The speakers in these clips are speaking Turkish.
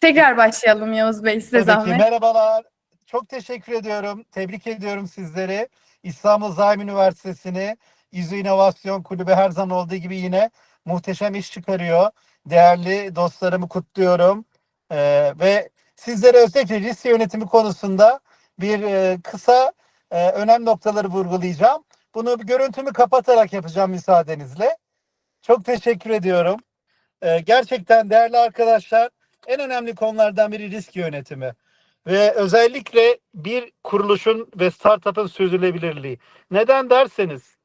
Tekrar başlayalım Yavuz Bey size Tabii ki. zahmet. Merhabalar. Çok teşekkür ediyorum. Tebrik ediyorum sizleri. İstanbul Zahim Üniversitesi'ni İZÜ İnovasyon Kulübü her zaman olduğu gibi yine muhteşem iş çıkarıyor. Değerli dostlarımı kutluyorum. Ee, ve sizlere özellikle risk yönetimi konusunda bir e, kısa e, önemli noktaları vurgulayacağım. Bunu görüntümü kapatarak yapacağım müsaadenizle. Çok teşekkür ediyorum. Ee, gerçekten değerli arkadaşlar en önemli konulardan biri risk yönetimi. Ve özellikle bir kuruluşun ve startup'ın sürdürülebilirliği. Neden derseniz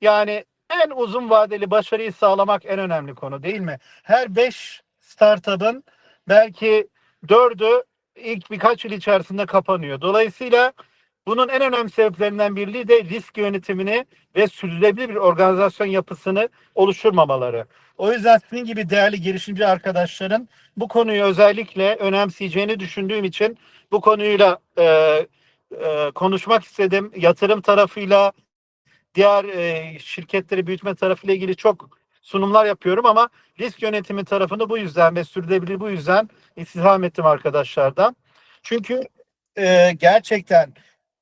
yani en uzun vadeli başarıyı sağlamak en önemli konu değil mi? Her 5 startup'ın belki 4'ü ilk birkaç yıl içerisinde kapanıyor. Dolayısıyla bunun en önemli sebeplerinden biri de risk yönetimini ve sürdürülebilir bir organizasyon yapısını oluşturmamaları. O yüzden sizin gibi değerli girişimci arkadaşların bu konuyu özellikle önemseyeceğini düşündüğüm için bu konuyla e, e, konuşmak istedim. Yatırım tarafıyla, diğer e, şirketleri büyütme tarafıyla ilgili çok sunumlar yapıyorum ama risk yönetimi tarafını bu yüzden ve sürdürülebilir bu yüzden istirham ettim arkadaşlardan. Çünkü e, gerçekten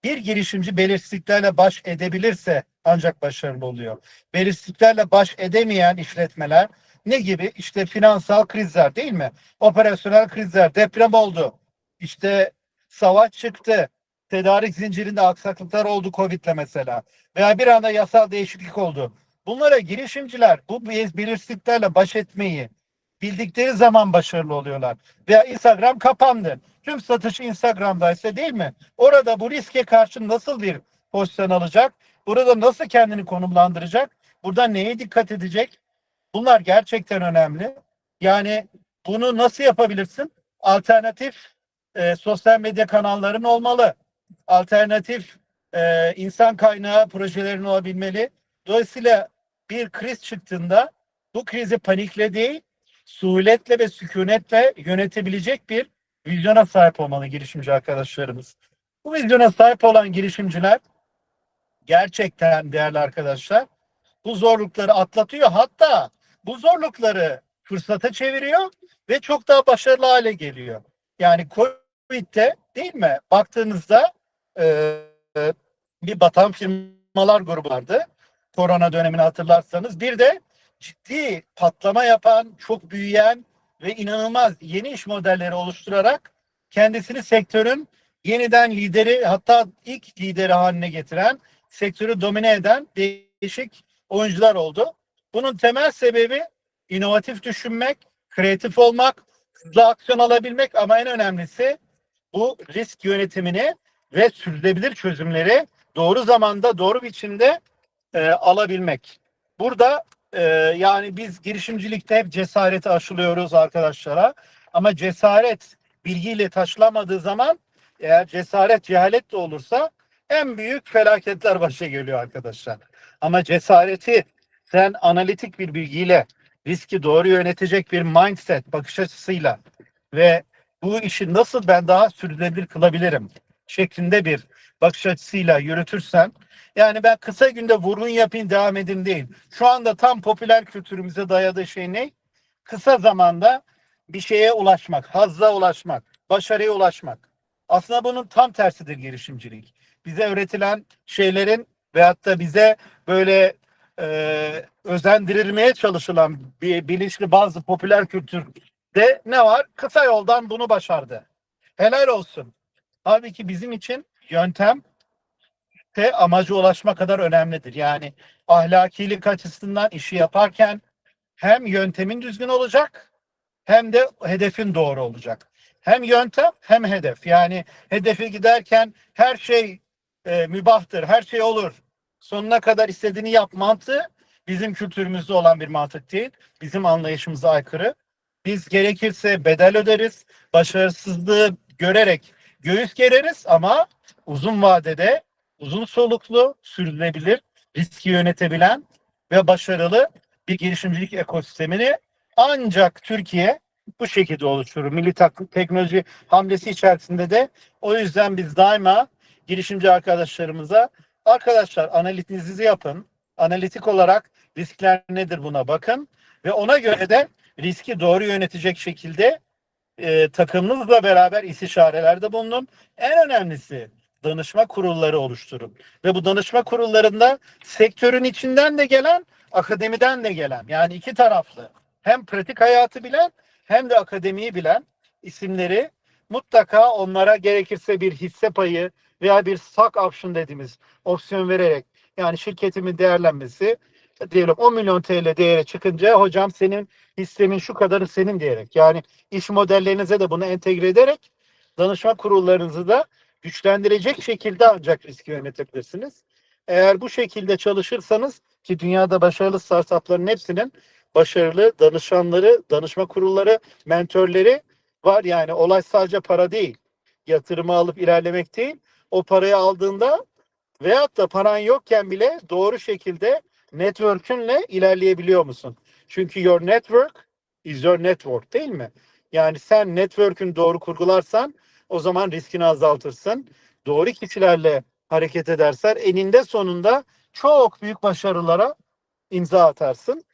bir girişimci belirsizliklerle baş edebilirse ancak başarılı oluyor. Belirsizliklerle baş edemeyen işletmeler ne gibi? İşte finansal krizler değil mi? Operasyonel krizler, deprem oldu. İşte savaş çıktı. Tedarik zincirinde aksaklıklar oldu Covid'le mesela. Veya bir anda yasal değişiklik oldu. Bunlara girişimciler bu belirsizliklerle baş etmeyi bildikleri zaman başarılı oluyorlar. Veya Instagram kapandı. Tüm satışı Instagram'daysa değil mi? Orada bu riske karşı nasıl bir pozisyon alacak? Burada nasıl kendini konumlandıracak? Burada neye dikkat edecek? Bunlar gerçekten önemli. Yani bunu nasıl yapabilirsin? Alternatif e, sosyal medya kanalların olmalı. Alternatif e, insan kaynağı projelerin olabilmeli. Dolayısıyla bir kriz çıktığında bu krizi panikle değil, suhuletle ve sükunetle yönetebilecek bir vizyona sahip olmalı girişimci arkadaşlarımız. Bu vizyona sahip olan girişimciler gerçekten değerli arkadaşlar bu zorlukları atlatıyor. Hatta bu zorlukları fırsata çeviriyor ve çok daha başarılı hale geliyor. Yani Covid'de değil mi? Baktığınızda e, bir batan firmalar grubu vardı. Korona dönemini hatırlarsanız. Bir de ciddi patlama yapan, çok büyüyen ve inanılmaz yeni iş modelleri oluşturarak kendisini sektörün yeniden lideri hatta ilk lideri haline getiren, sektörü domine eden değişik oyuncular oldu. Bunun temel sebebi inovatif düşünmek, kreatif olmak, hızlı aksiyon alabilmek ama en önemlisi bu risk yönetimini ve sürdürülebilir çözümleri doğru zamanda, doğru biçimde e, alabilmek. Burada e, yani biz girişimcilikte hep cesareti aşılıyoruz arkadaşlara. Ama cesaret bilgiyle taşlamadığı zaman eğer cesaret cehalet de olursa en büyük felaketler başa geliyor arkadaşlar. Ama cesareti sen analitik bir bilgiyle riski doğru yönetecek bir mindset, bakış açısıyla ve bu işi nasıl ben daha sürdürülebilir kılabilirim şeklinde bir bakış açısıyla yürütürsen yani ben kısa günde vurgun yapayım devam edin değil. Şu anda tam popüler kültürümüze dayadığı şey ne? Kısa zamanda bir şeye ulaşmak, hazza ulaşmak, başarıya ulaşmak. Aslında bunun tam tersidir girişimcilik. Bize öğretilen şeylerin veyahut da bize böyle e, özendirilmeye çalışılan bir bilinçli bazı popüler kültürde ne var? Kısa yoldan bunu başardı. Helal olsun. Halbuki bizim için yöntem de amaca ulaşma kadar önemlidir. Yani ahlakilik açısından işi yaparken hem yöntemin düzgün olacak hem de hedefin doğru olacak. Hem yöntem hem hedef. Yani hedefe giderken her şey e, mübahtır, her şey olur. Sonuna kadar istediğini yap mantığı bizim kültürümüzde olan bir mantık değil. Bizim anlayışımıza aykırı. Biz gerekirse bedel öderiz. Başarısızlığı görerek göğüs gereriz ama uzun vadede uzun soluklu, sürdürülebilir, riski yönetebilen ve başarılı bir girişimcilik ekosistemini ancak Türkiye bu şekilde oluşturur. Milli teknoloji hamlesi içerisinde de o yüzden biz daima girişimci arkadaşlarımıza arkadaşlar analizinizi yapın. Analitik olarak riskler nedir buna bakın ve ona göre de riski doğru yönetecek şekilde e, takımınızla beraber istişarelerde bulunun. En önemlisi danışma kurulları oluşturun. Ve bu danışma kurullarında sektörün içinden de gelen, akademiden de gelen yani iki taraflı hem pratik hayatı bilen hem de akademiyi bilen isimleri mutlaka onlara gerekirse bir hisse payı veya bir stock option dediğimiz opsiyon vererek yani şirketimin değerlenmesi diyelim 10 milyon TL değere çıkınca hocam senin hissemin şu kadarı senin diyerek yani iş modellerinize de bunu entegre ederek danışma kurullarınızı da güçlendirecek şekilde ancak riski yönetebilirsiniz. Eğer bu şekilde çalışırsanız ki dünyada başarılı startupların hepsinin başarılı danışanları, danışma kurulları, mentörleri var. Yani olay sadece para değil. Yatırımı alıp ilerlemek değil. O parayı aldığında veyahut da paran yokken bile doğru şekilde network'ünle ilerleyebiliyor musun? Çünkü your network is your network değil mi? Yani sen network'ün doğru kurgularsan o zaman riskini azaltırsın. Doğru kişilerle hareket edersen eninde sonunda çok büyük başarılara imza atarsın.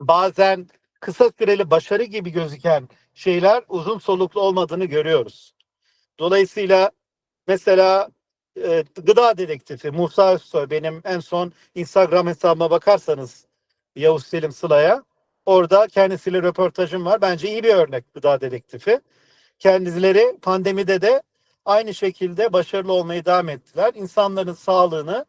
Bazen kısa süreli başarı gibi gözüken şeyler uzun soluklu olmadığını görüyoruz. Dolayısıyla mesela e, gıda dedektifi Musa Özsoy benim en son Instagram hesabıma bakarsanız Yavuz Selim Sıla'ya orada kendisiyle röportajım var. Bence iyi bir örnek gıda dedektifi. Kendileri pandemide de aynı şekilde başarılı olmayı devam ettiler. İnsanların sağlığını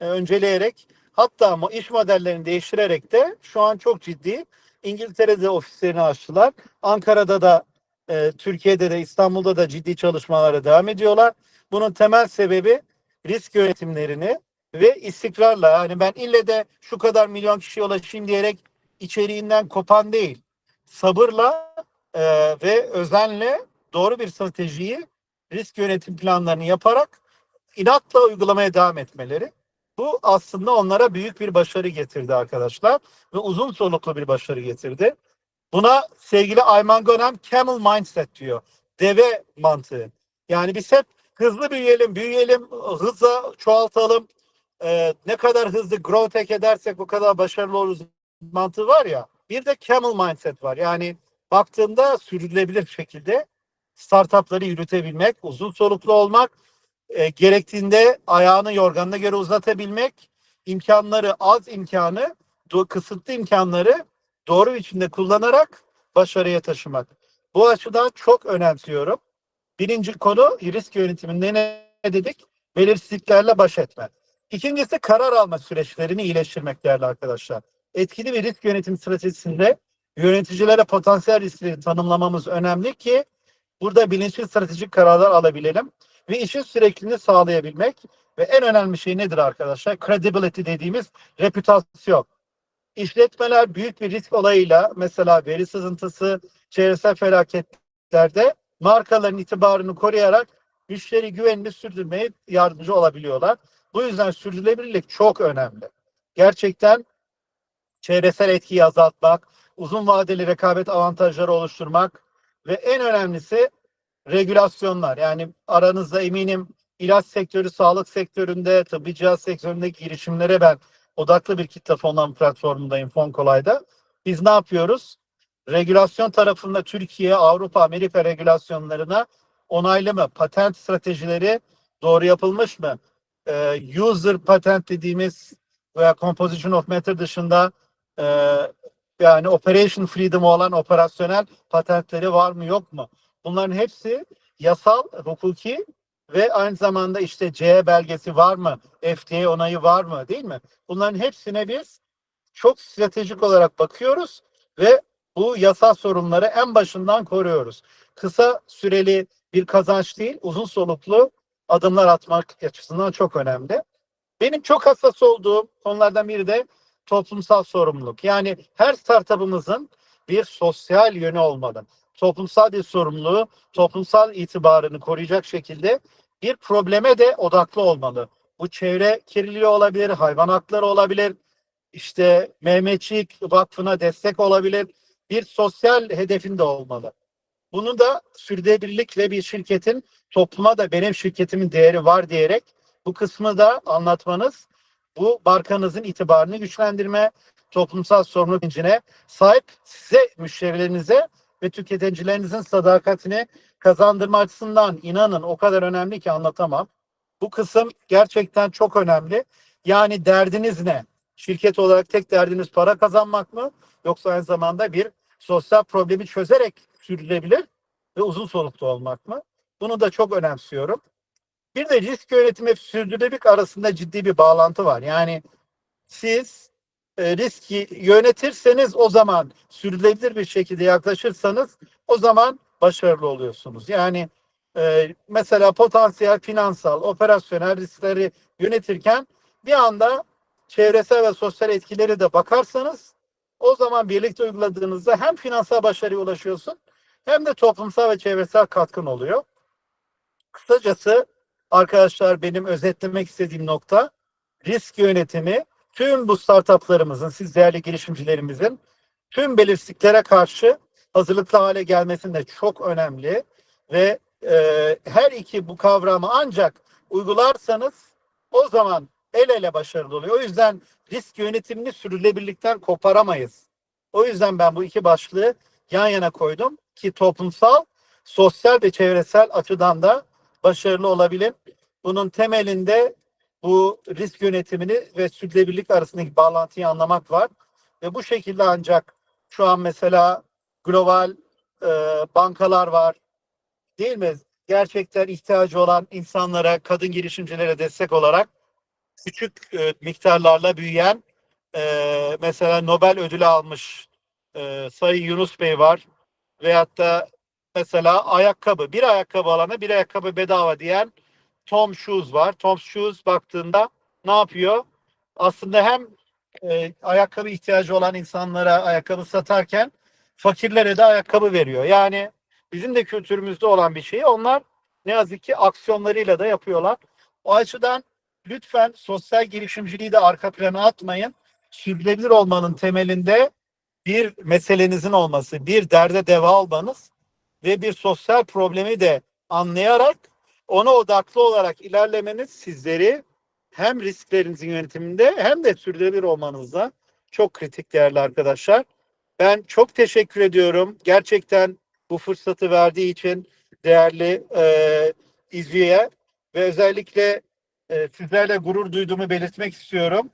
e, önceleyerek hatta iş modellerini değiştirerek de şu an çok ciddi İngiltere'de ofislerini açtılar. Ankara'da da e, Türkiye'de de İstanbul'da da ciddi çalışmalara devam ediyorlar. Bunun temel sebebi risk yönetimlerini ve istikrarla yani ben ille de şu kadar milyon kişiye ulaşayım diyerek içeriğinden kopan değil. Sabırla e, ve özenle doğru bir stratejiyi risk yönetim planlarını yaparak inatla uygulamaya devam etmeleri. Bu aslında onlara büyük bir başarı getirdi arkadaşlar ve uzun soluklu bir başarı getirdi. Buna sevgili Ayman Gönem camel mindset diyor. Deve mantığı. Yani biz hep hızlı büyüyelim, büyüyelim, hızla çoğaltalım. Ee, ne kadar hızlı growth edersek o kadar başarılı oluruz mantığı var ya. Bir de camel mindset var. Yani baktığında sürdürülebilir şekilde startupları yürütebilmek, uzun soluklu olmak, e, gerektiğinde ayağını yorganına göre uzatabilmek, imkanları az imkanı, kısıtlı imkanları doğru biçimde kullanarak başarıya taşımak. Bu açıdan çok önemsiyorum. Birinci konu risk yönetiminde ne dedik? Belirsizliklerle baş etme. İkincisi karar alma süreçlerini iyileştirmek değerli arkadaşlar. Etkili bir risk yönetim stratejisinde yöneticilere potansiyel riskleri tanımlamamız önemli ki burada bilinçli stratejik kararlar alabilelim ve işin sürekliliğini sağlayabilmek ve en önemli şey nedir arkadaşlar? Credibility dediğimiz reputasyon. İşletmeler büyük bir risk olayıyla mesela veri sızıntısı, çevresel felaketlerde markaların itibarını koruyarak müşteri güvenini sürdürmeye yardımcı olabiliyorlar. Bu yüzden sürdürülebilirlik çok önemli. Gerçekten çevresel etkiyi azaltmak, uzun vadeli rekabet avantajları oluşturmak ve en önemlisi regülasyonlar. Yani aranızda eminim ilaç sektörü, sağlık sektöründe, tıbbi cihaz sektöründeki girişimlere ben odaklı bir kitle fonlama platformundayım Fonkolay'da. Biz ne yapıyoruz? Regülasyon tarafında Türkiye, Avrupa, Amerika regülasyonlarına onaylı mı? Patent stratejileri doğru yapılmış mı? Ee, user patent dediğimiz veya composition of matter dışında e, yani operation freedom olan operasyonel patentleri var mı yok mu? Bunların hepsi yasal, hukuki ve aynı zamanda işte C belgesi var mı? FDA onayı var mı? Değil mi? Bunların hepsine biz çok stratejik olarak bakıyoruz ve bu yasal sorunları en başından koruyoruz. Kısa süreli bir kazanç değil, uzun soluklu adımlar atmak açısından çok önemli. Benim çok hassas olduğum konulardan biri de toplumsal sorumluluk. Yani her startup'ımızın bir sosyal yönü olmalı. Toplumsal bir sorumluluğu, toplumsal itibarını koruyacak şekilde bir probleme de odaklı olmalı. Bu çevre kirliliği olabilir, hayvan hakları olabilir, işte Mehmetçik Vakfı'na destek olabilir. Bir sosyal hedefin de olmalı. Bunu da sürdürülebilirlikle bir şirketin topluma da benim şirketimin değeri var diyerek bu kısmı da anlatmanız bu markanızın itibarını güçlendirme, toplumsal sorumluluk bilincine sahip size, müşterilerinize ve tüketicilerinizin sadakatini kazandırma açısından inanın o kadar önemli ki anlatamam. Bu kısım gerçekten çok önemli. Yani derdiniz ne? Şirket olarak tek derdiniz para kazanmak mı? Yoksa aynı zamanda bir sosyal problemi çözerek sürdürülebilir ve uzun soluklu olmak mı? Bunu da çok önemsiyorum. Bir de risk yönetimi ve sürdürülebilirlik arasında ciddi bir bağlantı var. Yani siz e, riski yönetirseniz o zaman sürdürülebilir bir şekilde yaklaşırsanız o zaman başarılı oluyorsunuz. Yani e, mesela potansiyel finansal, operasyonel riskleri yönetirken bir anda çevresel ve sosyal etkileri de bakarsanız o zaman birlikte uyguladığınızda hem finansal başarıya ulaşıyorsun hem de toplumsal ve çevresel katkın oluyor. Kısacası arkadaşlar benim özetlemek istediğim nokta risk yönetimi tüm bu startuplarımızın, siz değerli girişimcilerimizin tüm belirsizliklere karşı hazırlıklı hale gelmesinde çok önemli ve e, her iki bu kavramı ancak uygularsanız o zaman el ele başarılı oluyor. O yüzden risk yönetimini sürdürülebilirlikten koparamayız. O yüzden ben bu iki başlığı yan yana koydum ki toplumsal, sosyal ve çevresel açıdan da başarılı olabilin. Bunun temelinde bu risk yönetimini ve sürdürülebilirlik arasındaki bağlantıyı anlamak var. Ve bu şekilde ancak şu an mesela global e, bankalar var. Değil mi? Gerçekten ihtiyacı olan insanlara, kadın girişimcilere destek olarak küçük e, miktarlarla büyüyen e, mesela Nobel ödülü almış e, Sayın Yunus Bey var. Veyahut da mesela ayakkabı, bir ayakkabı alana bir ayakkabı bedava diyen Tom Shoes var. Tom Shoes baktığında ne yapıyor? Aslında hem e, ayakkabı ihtiyacı olan insanlara ayakkabı satarken fakirlere de ayakkabı veriyor. Yani bizim de kültürümüzde olan bir şeyi onlar ne yazık ki aksiyonlarıyla da yapıyorlar. O açıdan lütfen sosyal girişimciliği de arka plana atmayın. Sürdürülebilir olmanın temelinde bir meselenizin olması, bir derde deva olmanız ve bir sosyal problemi de anlayarak ona odaklı olarak ilerlemeniz sizleri hem risklerinizin yönetiminde hem de sürdürülebilir olmanızda çok kritik değerli arkadaşlar. Ben çok teşekkür ediyorum. Gerçekten bu fırsatı verdiği için değerli e, İzvi'ye ve özellikle e, sizlerle gurur duyduğumu belirtmek istiyorum.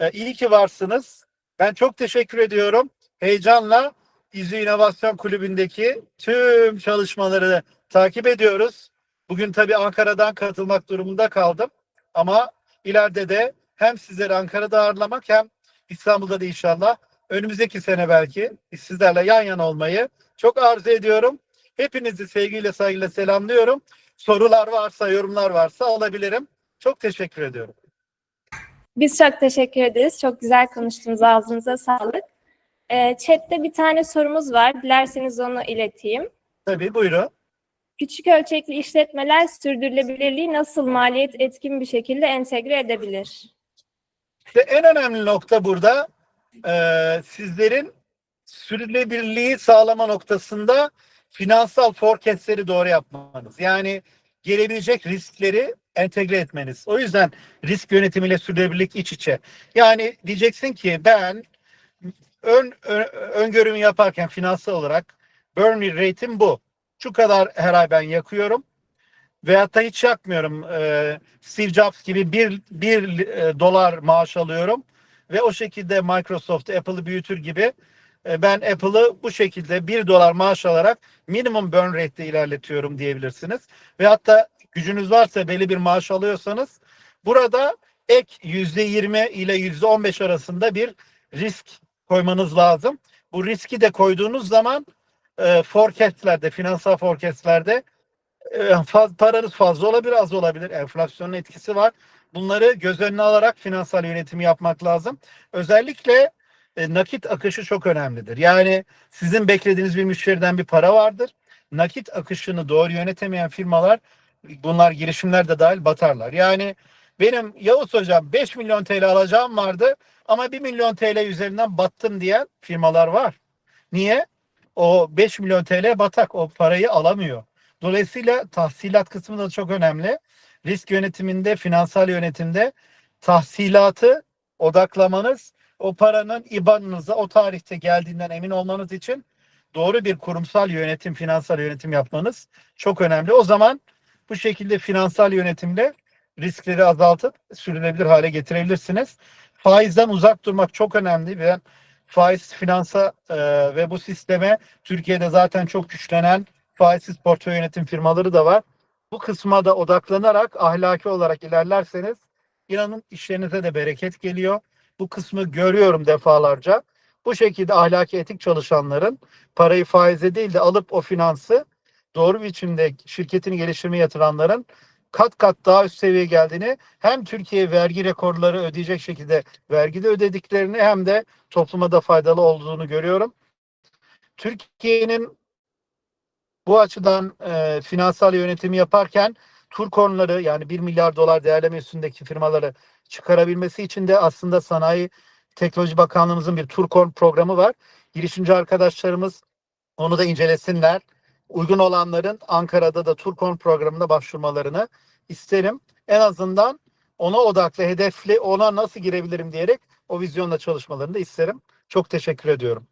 E, iyi ki varsınız. Ben çok teşekkür ediyorum. Heyecanla İzvi İnovasyon Kulübü'ndeki tüm çalışmaları takip ediyoruz. Bugün tabii Ankara'dan katılmak durumunda kaldım. Ama ileride de hem sizleri Ankara'da ağırlamak hem İstanbul'da da inşallah önümüzdeki sene belki sizlerle yan yana olmayı çok arzu ediyorum. Hepinizi sevgiyle saygıyla selamlıyorum. Sorular varsa, yorumlar varsa alabilirim. Çok teşekkür ediyorum. Biz çok teşekkür ederiz. Çok güzel konuştunuz. Ağzınıza sağlık. Ee, chatte bir tane sorumuz var. Dilerseniz onu ileteyim. Tabii buyurun. Küçük ölçekli işletmeler sürdürülebilirliği nasıl maliyet etkin bir şekilde entegre edebilir? İşte en önemli nokta burada e, sizlerin sürdürülebilirliği sağlama noktasında finansal forecastleri doğru yapmanız. Yani gelebilecek riskleri entegre etmeniz. O yüzden risk yönetimiyle sürdürülebilirlik iç içe. Yani diyeceksin ki ben ön, ön öngörümü yaparken finansal olarak burn rate'im bu. Şu kadar her ay ben yakıyorum. Veyahut da hiç yakmıyorum. Ee, Steve Jobs gibi bir, bir e, dolar maaş alıyorum. Ve o şekilde Microsoft, Apple'ı büyütür gibi e, ben Apple'ı bu şekilde bir dolar maaş alarak minimum burn rate'de ilerletiyorum diyebilirsiniz. Ve hatta gücünüz varsa belli bir maaş alıyorsanız burada ek yüzde yirmi ile yüzde on beş arasında bir risk koymanız lazım. Bu riski de koyduğunuz zaman e, forecastlerde, finansal forecastlerde e, faz, paranız fazla olabilir, az olabilir. Enflasyonun etkisi var. Bunları göz önüne alarak finansal yönetimi yapmak lazım. Özellikle e, nakit akışı çok önemlidir. Yani sizin beklediğiniz bir müşteriden bir para vardır. Nakit akışını doğru yönetemeyen firmalar, bunlar girişimler de dahil batarlar. Yani benim Yavuz Hocam 5 milyon TL alacağım vardı ama 1 milyon TL üzerinden battım diyen firmalar var. Niye? O 5 milyon TL batak. O parayı alamıyor. Dolayısıyla tahsilat kısmı da çok önemli. Risk yönetiminde, finansal yönetimde tahsilatı odaklamanız, o paranın IBAN'ınıza o tarihte geldiğinden emin olmanız için doğru bir kurumsal yönetim, finansal yönetim yapmanız çok önemli. O zaman bu şekilde finansal yönetimle riskleri azaltıp sürülebilir hale getirebilirsiniz. Faizden uzak durmak çok önemli ve faiz finansa e, ve bu sisteme Türkiye'de zaten çok güçlenen faizsiz portföy yönetim firmaları da var. Bu kısma da odaklanarak ahlaki olarak ilerlerseniz inanın işlerinize de bereket geliyor. Bu kısmı görüyorum defalarca. Bu şekilde ahlaki etik çalışanların parayı faize değil de alıp o finansı doğru biçimde şirketini geliştirmeye yatıranların kat kat daha üst seviyeye geldiğini hem Türkiye vergi rekorları ödeyecek şekilde vergi de ödediklerini hem de topluma da faydalı olduğunu görüyorum. Türkiye'nin bu açıdan e, finansal yönetimi yaparken Turkonları yani 1 milyar dolar değerleme üstündeki firmaları çıkarabilmesi için de aslında Sanayi Teknoloji Bakanlığımızın bir Turkon programı var. Girişimci arkadaşlarımız onu da incelesinler. Uygun olanların Ankara'da da Turkon programına başvurmalarını isterim. En azından ona odaklı, hedefli, ona nasıl girebilirim diyerek o vizyonla çalışmalarını da isterim. Çok teşekkür ediyorum.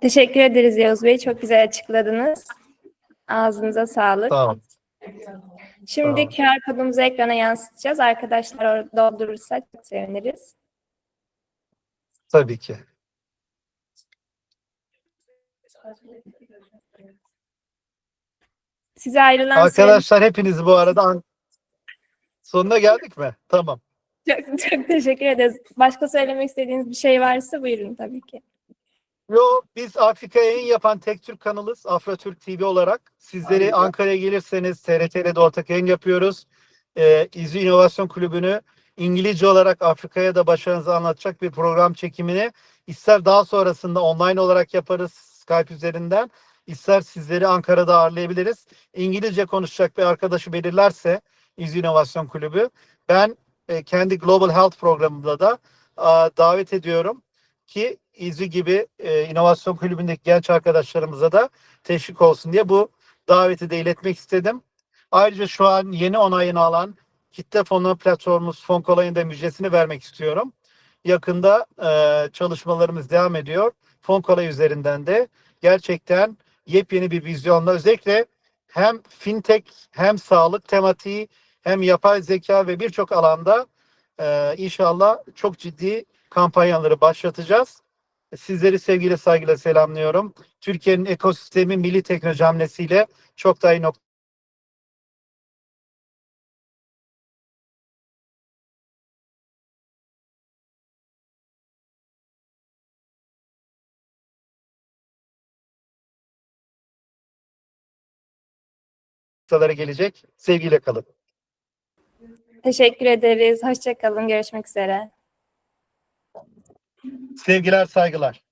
Teşekkür ederiz Yavuz Bey. Çok güzel açıkladınız. Ağzınıza sağlık. Sağ olun. Şimdi QR kodumuzu ekrana yansıtacağız. Arkadaşlar doldurursa çok seviniriz. Tabii ki. Size ayrılan Arkadaşlar hepiniz bu arada an- sonuna geldik mi? Tamam. çok, çok teşekkür ederiz. Başka söylemek istediğiniz bir şey varsa buyurun tabii ki. Yo, biz Afrika'ya yayın yapan tek Türk kanalız. Afrotürk TV olarak. Sizleri. Ankara'ya gelirseniz TRT'de de ortak yayın yapıyoruz. Ee, İzmi İnovasyon Kulübü'nü İngilizce olarak Afrika'ya da başarınızı anlatacak bir program çekimini ister daha sonrasında online olarak yaparız Skype üzerinden. ister sizleri Ankara'da ağırlayabiliriz. İngilizce konuşacak bir arkadaşı belirlerse İzmi İnovasyon Kulübü ben e, kendi Global Health programımda da a, davet ediyorum ki İzmi gibi e, inovasyon kulübündeki genç arkadaşlarımıza da teşvik olsun diye bu daveti de iletmek istedim. Ayrıca şu an yeni onayını alan kitle fonu platformumuz Fonkolay'ın da müjdesini vermek istiyorum. Yakında e, çalışmalarımız devam ediyor. Fonkolay üzerinden de gerçekten yepyeni bir vizyonla özellikle hem fintech hem sağlık tematiği hem yapay zeka ve birçok alanda e, inşallah çok ciddi kampanyaları başlatacağız. Sizleri sevgiyle saygıyla selamlıyorum. Türkiye'nin ekosistemi milli teknoloji hamlesiyle çok daha iyi noktalara gelecek. Sevgiyle kalın. Teşekkür ederiz. Hoşçakalın. Görüşmek üzere. Sevgiler, saygılar.